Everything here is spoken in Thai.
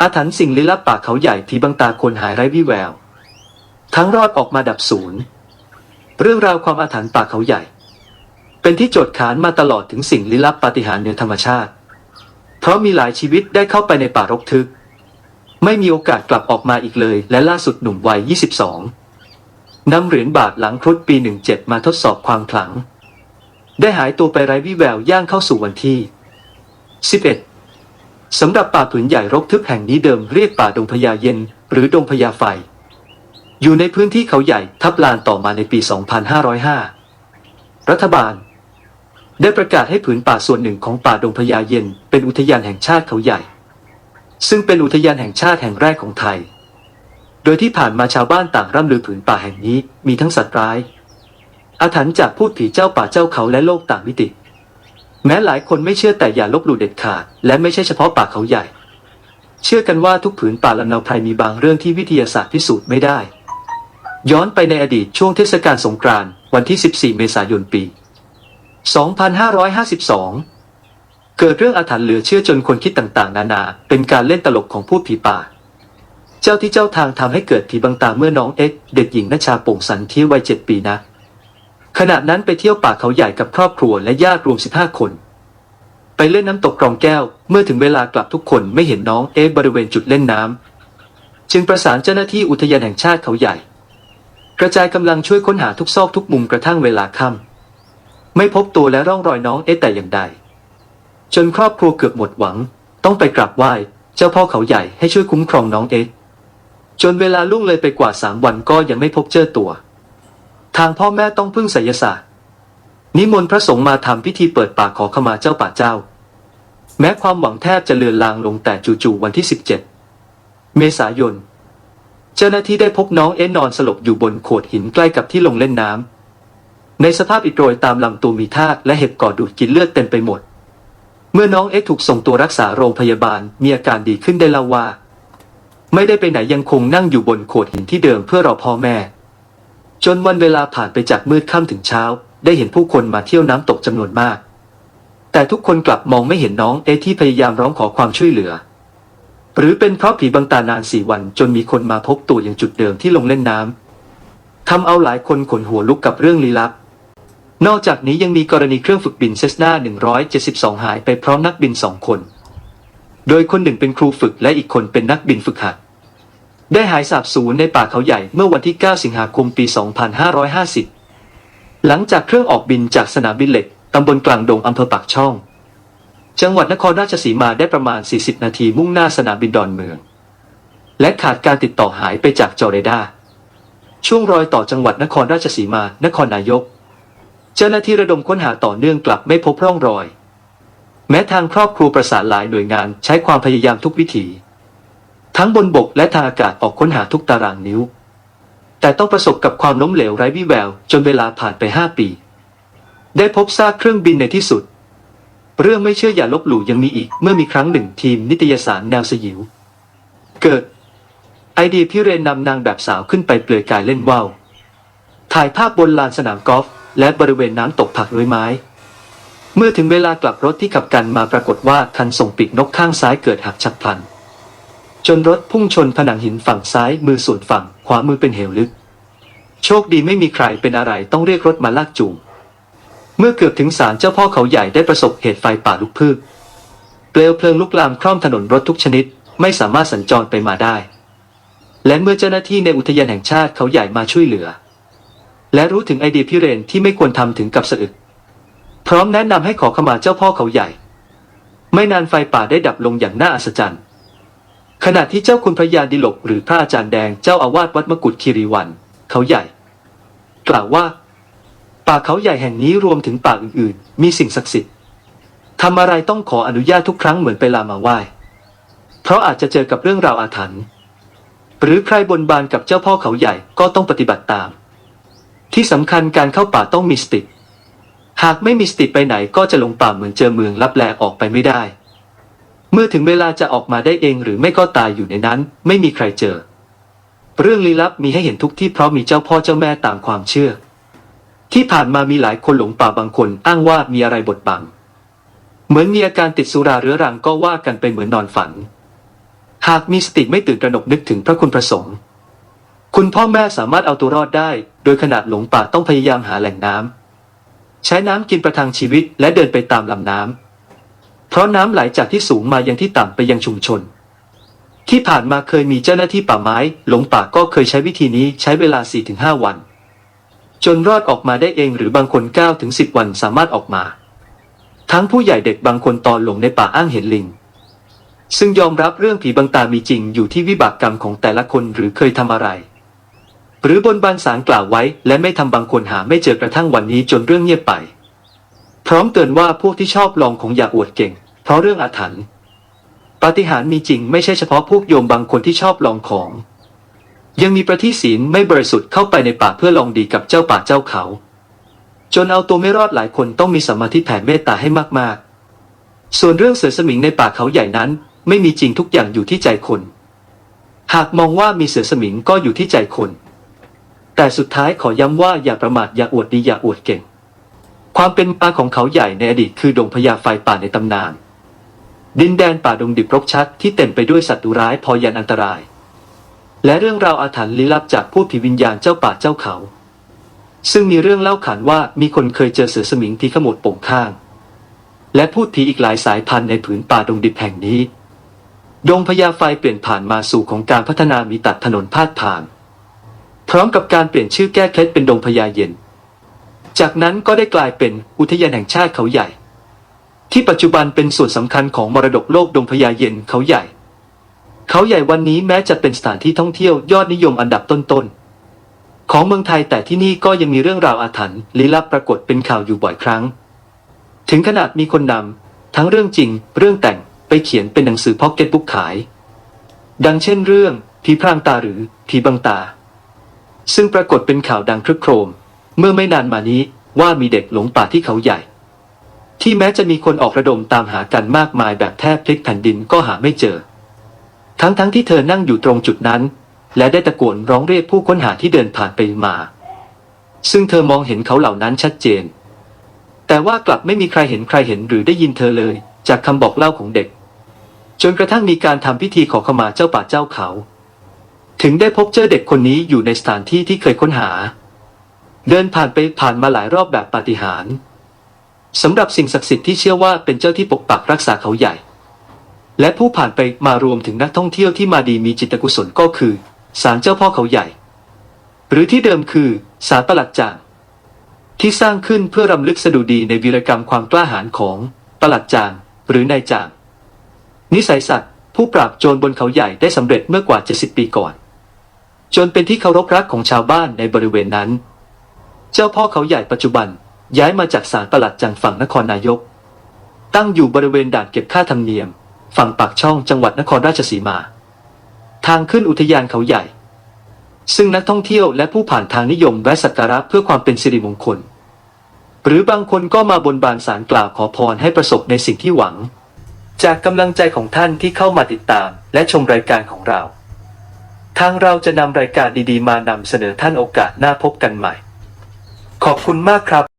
อาถรรพ์สิ่งลี้ลับป่าเขาใหญ่ผีบังตาคนหายไร้วี่แวว ทั้งรอดออกมาดับศูนย์ เรื่องราวความอาถรรพ์ป่าเขาใหญ่ เป็นที่โจทย์ขานมาตลอดถึงสิ่งลี้ลับปาฏิหาริย์เหนือธรรมชาติ เพราะมีหลายชีวิตได้เข้าไปในป่ารกทึก ไม่มีโอกาสกลับออกมาอีกเลย และล่าสุดหนุ่มวัย 22นำเหรียญบาทหลังครุฑปี 17 มาทดสอบความขลัง ได้หายตัวไปไร้วี่แววย่างเข้าสู่วันที่ 11 สำหรับป่าผืนใหญ่รกทึบแห่งนี้เดิมเรียกป่าดงพญาเย็น หรือดงพญาไฟ อยู่ในพื้นที่เขาใหญ่ทับลานต่อมาในปี 2505 รัฐบาล ได้ประกาศให้ผืนป่าส่วนหนึ่งของป่าดงพญาเย็น เป็นอุทยานแห่งชาติเขาใหญ่ ซึ่งเป็นอุทยานแห่งชาติแห่งแรกของไทย โดยที่ผ่านมาชาวบ้านต่างร่ำลือผืนป่าแห่งนี้มีทั้งสัตว์ร้ายอาถรรพ์จากพูดผีเจ้าป่าเจ้าเขาและโลกต่างมิติ แม้หลายคนไม่เชื่อแต่อย่าลบหลู่เด็ดขาด และไม่ใช่เฉพาะป่าเขาใหญ่ เชื่อกันว่าทุกผืนป่าลำเนาไพรมีบางเรื่องที่วิทยาศาสตร์พิสูจน์ไม่ได้ ย้อนไปในอดีตช่วงเทศกาลสงกรานต์วันที่ 14 เมษายนปี 2552 เกิดเรื่องอาถรรพ์เหลือเชื่อจนคนคิดต่างๆ นานา เป็นการเล่นตลกของผู้ผีป่า เจ้าที่เจ้าทางทำให้เกิดผีบังตาเมื่อน้องเอ็กเด็กหญิงนชาโป่งสันที่วัยเจ็ดปีนะ ขณะนั้นไปเที่ยวป่าเขาใหญ่กับครอบครัวและญาติรวม 15 คน ไปเล่นน้ำตกกรองแก้ว เมื่อถึงเวลากลับทุกคนไม่เห็นน้องเอ็กซ์บริเวณจุดเล่นน้ำ จึงประสานเจ้าหน้าที่อุทยานแห่งชาติเขาใหญ่ กระจายกำลังช่วยค้นหาทุกซอกทุกมุมกระทั่งเวลาค่ำไม่พบตัวและร่องรอยน้องเอ็กซ์แต่อย่างใด จนครอบครัวเกือบหมดหวัง ต้องไปกราบไหว้เจ้าพ่อเขาใหญ่ให้ช่วยคุ้มครองน้องเอ็กซ์จนเวลาล่วงเลยไปกว่าสามวันก็ยังไม่พบเจอตัว ทางพ่อแม่ต้องพึ่งไสยศาสตร์นิมนต์พระสงฆ์มาทำพิธีเปิดปากขอขมาเจ้าป่าเจ้า แม้ความหวังแทบจะเลือนลางลงแต่จู่ๆวันที่ 17 เมษายน เจ้าหน้าที่ได้พบน้องเอ็นนอนสลบอยู่บนโขดหินใกล้กับที่ลงเล่นน้ำในสภาพอิดโรยตามลำตัวมีทากและเห็บก่อดูดกินเลือดเต็มไปหมด เมื่อน้องเอ็กถูกส่งตัวรักษาโรงพยาบาลมีอาการดีขึ้นได้เล่าว่า ไม่ได้ไปไหนยังคงนั่งอยู่บนโขดหินที่เดิมเพื่อรอพ่อแม่ จนวันเวลาผ่านไปจากมืดค่ำถึงเช้า ได้เห็นผู้คนมาเที่ยวน้ำตกจำนวนมาก แต่ทุกคนกลับมองไม่เห็นน้องเอที่พยายามร้องขอความช่วยเหลือ หรือเป็นเพราะผีบังตานานสี่วันจนมีคนมาพบตัวอย่างจุดเดิมที่ลงเล่นน้ำทำเอาหลายคนขนหัวลุกกับเรื่องลี้ลับ นอกจากนี้ยังมีกรณีเครื่องฝึกบินเซสนา172 หายไปพร้อมนักบินสองคน โดยคนหนึ่งเป็นครูฝึกและอีกคนเป็นนักบินฝึกหัด ได้หายสาบสูญในป่าเขาใหญ่เมื่อวันที่ 9 สิงหาคมปี 2550 หลังจากเครื่องออกบินจากสนามบินเหล็กตำบลกลางดงอำเภอปากช่อง จังหวัดนครราชสีมาได้ประมาณ 40 นาทีมุ่งหน้าสนามบินดอนเมือง และขาดการติดต่อหายไปจากจอเรดาร์ช่วงรอยต่อจังหวัดนครราชสีมา นครนายก เจ้าหน้าที่ระดมค้นหาต่อเนื่องกลับไม่พบร่องรอย แม้ทางครอบครัวประสานหลายหน่วยงานใช้ความพยายามทุกวิถี ทั้งบนบกและทางอากาศออกค้นหาทุกตารางนิ้ว แต่ต้องประสบกับความล้มเหลวไร้วี่แวว จนเวลาผ่านไปห้าปี ได้พบซากเครื่องบินในที่สุด เรื่องไม่เชื่ออย่าลบหลู่ยังมีอีกเมื่อมีครั้งหนึ่งทีมนิตยสารแนวสยิว เกิด ไอเดียพิเรนนำนางแบบสาวขึ้นไปเปลือยกายเล่นว่าวถ่ายภาพบนลานสนามกอล์ฟและบริเวณน้ำตกผักด้วยไม้ เมื่อถึงเวลากลับรถที่ขับกันมาปรากฏว่าคันส่งปีกนกข้างซ้ายเกิดหักฉับพลัน จนรถพุ่งชนผนังหินฝั่งซ้ายมือส่วนฝั่ง ขวามือเป็นเหวลึก โชคดีไม่มีใครเป็นอะไรต้องเรียกรถมาลากจูง เมื่อเกือบถึงศาลเจ้าพ่อเขาใหญ่ได้ประสบเหตุไฟป่าลุกพืชเปลวเพลิงลุกลามคร่อมถนนรถทุกชนิด ไม่สามารถสัญจรไปมาได้ และเมื่อเจ้าหน้าที่ในอุทยานแห่งชาติเขาใหญ่มาช่วยเหลือ และรู้ถึงไอเดียพิเรนที่ไม่ควรทำถึงกับสะอึก พร้อมแนะนำให้ขอขมาเจ้าพ่อเขาใหญ่ ไม่นานไฟป่าได้ดับลงอย่างน่าอัศจรรย์ ขณะที่เจ้าคุณพระยาดิลกหรือพระอาจารย์แดงเจ้าอาวาสวัดมกุฎคีรีวัน เขาใหญ่ กล่าวว่า ป่าเขาใหญ่แห่งนี้รวมถึงป่าอื่นๆ มีสิ่งศักดิ์สิทธิ์ทำอะไรต้องขออนุญาตทุกครั้งเหมือนไปลามาไหว้ เพราะอาจจะเจอกับเรื่องราวอาถรรพ์หรือใครบนบานกับเจ้าพ่อเขาใหญ่ก็ต้องปฏิบัติตาม ที่สำคัญการเข้าป่าต้องมีสติ หากไม่มีสติไปไหนก็จะหลงป่าเหมือนเจอเมืองลับแลออกไปไม่ได้ เมื่อถึงเวลาจะออกมาได้เองหรือไม่ก็ตายอยู่ในนั้น ไม่มีใครเจอ เรื่องลี้ลับมีให้เห็นทุกที่เพราะมีเจ้าพ่อเจ้าแม่ตามความเชื่อ ที่ผ่านมามีหลายคนหลงป่าบางคนอ้างว่ามีอะไรบดบัง เหมือนมีอาการติดสุราเรื้อรังก็ว่ากันไปเหมือนนอนฝัน หากมีสติไม่ตื่นตระหนกนึกถึงพระคุณพระสงฆ์คุณพ่อแม่สามารถเอาตัวรอดได้ โดยขนาดหลงป่าต้องพยายามหาแหล่งน้ำใช้น้ำกินประทังชีวิตและเดินไปตามลำน้ำ เพราะน้ำไหลจากที่สูงมายังที่ต่ำไปยังชุมชน ที่ผ่านมาเคยมีเจ้าหน้าที่ป่าไม้ หลงป่าก็เคยใช้วิธีนี้ใช้เวลา 4-5 วัน จนรอดออกมาได้เองหรือบางคน9ถึง10 วันสามารถออกมา ทั้งผู้ใหญ่เด็กบางคนตอนหลงในป่าอ้างเห็นลิง ซึ่งยอมรับเรื่องผีบังตามีจริงอยู่ที่วิบากกรรมของแต่ละคนหรือเคยทำอะไรหรือบนบานสารกล่าวไว้ และไม่ทำบางคนหาไม่เจอกระทั่งวันนี้จนเรื่องเงียบไป พร้อมเตือนว่าพวกที่ชอบลองของอย่าอวดเก่ง เพราะเรื่องอาถรรพ์ปาฏิหาริย์มีจริงไม่ใช่เฉพาะพวกโยมบางคนที่ชอบลองของ ยังมีประที่ศีลไม่บริสุทธิ์เข้าไปในป่าเพื่อลองดีกับเจ้าป่าเจ้าเขา จนเอาตัวไม่รอดหลายคนต้องมีสมาธิแผ่เมตตาให้มากๆ ส่วนเรื่องเสือสมิงในป่าเขาใหญ่นั้น ไม่มีจริงทุกอย่างอยู่ที่ใจคน หากมองว่ามีเสือสมิงก็อยู่ที่ใจคน แต่สุดท้ายขอย้ำว่าอย่าประมาทอย่าอวดดีอย่าอวดเก่ง ความเป็นมาของเขาใหญ่ในอดีตคือดงพญาไฟป่าในตำนาน ดินแดนป่าดงดิบรกชัดที่เต็มไปด้วยสัตว์ดุร้ายพอยันอันตราย และเรื่องราวอาถรรพ์ลี้ลับจากผู้ผีวิญญาณเจ้าป่าเจ้าเขา ซึ่งมีเรื่องเล่าขานว่ามีคนเคยเจอเสือสมิงที่ขมวดโป่งข้าง และพูดผีอีกหลายสายพันธุ์ในผืนป่าดงดิบแห่งนี้ ดงพญาไฟเปลี่ยนผ่านมาสู่ของการพัฒนามีตัดถนนพาดผ่าน พร้อมกับการเปลี่ยนชื่อแก้เคล็ดเป็นดงพญาเย็น จากนั้นก็ได้กลายเป็นอุทยานแห่งชาติเขาใหญ่ ที่ปัจจุบันเป็นส่วนสำคัญของมรดกโลกดงพญาเย็นเขาใหญ่ เขาใหญ่วันนี้แม้จะเป็นสถานที่ท่องเที่ยวยอดนิยมอันดับต้นๆของเมืองไทยแต่ที่นี่ก็ยังมีเรื่องราวอาถรรพ์ลี้ลับปรากฏเป็นข่าวอยู่บ่อยครั้ง ถึงขนาดมีคนนำทั้งเรื่องจริง เรื่องแต่งไปเขียนเป็นหนังสือพ็อกเก็ตบุ๊กขาย ดังเช่นเรื่องผีพรางตาหรือผีบังตา ซึ่งปรากฏเป็นข่าวดังครึกโครม เมื่อไม่นานมานี้ว่ามีเด็กหลงป่าที่เขาใหญ่ ที่แม้จะมีคนออกระดมตามหากันมากมายแบบแทบพลิกแผ่นดินก็หาไม่เจอ ทั้งๆทที่เธอนั่งอยู่ตรงจุดนั้น และได้ตะโกนร้องเรียกผู้ค้นหาที่เดินผ่านไปมา ซึ่งเธอมองเห็นเขาเหล่านั้นชัดเจน แต่ว่ากลับไม่มีใครเห็นใครเห็นหรือได้ยินเธอเลย จากคำบอกเล่าของเด็ก จนกระทั่งมีการทำพิธีขอขมาเจ้าป่าเจ้าเขา ถึงได้พบเจอเด็กคนนี้อยู่ในสถานที่ที่เคยค้นหา เดินผ่านไปผ่านมาหลายรอบแบบปาฏิหาริย์ สำหรับสิ่งศักดิ์สิทธิ์ที่เชื่อว่าเป็นเจ้าที่ปกปักรักษาเขาใหญ่ และผู้ผ่านไปมารวมถึงนักท่องเที่ยวที่มาดีมีจิตกุศลก็คือศาลเจ้าพ่อเขาใหญ่ หรือที่เดิมคือศาลประหลัดจางที่สร้างขึ้นเพื่อรำลึกสดุดีในวีรกรรมความกล้าหาญของประหลัดจางหรือนายจางนิสัยสัตว์ผู้ปราบโจรบนเขาใหญ่ได้สำเร็จเมื่อกว่า 70 ปีก่อน จนเป็นที่เคารพรักของชาวบ้านในบริเวณนั้น เจ้าพ่อเขาใหญ่ปัจจุบัน ย้ายมาจากศาลประหลัดจังฝั่งนครนายก ตั้งอยู่บริเวณด่านเก็บค่าธรรมเนียม ฝั่งปากช่องจังหวัดนครราชสีมา ทางขึ้นอุทยานเขาใหญ่ ซึ่งนักท่องเที่ยวและผู้ผ่านทางนิยมแวะสักการะเพื่อความเป็นสิริมงคล หรือบางคนก็มาบนบานสารกล่าวขอพรให้ประสบในสิ่งที่หวัง จากกำลังใจของท่านที่เข้ามาติดตามและชมรายการของเราทางเราจะนำรายการดีๆ มานำเสนอท่านโอกาสหน้าพบกันใหม่ ขอบคุณมากครับ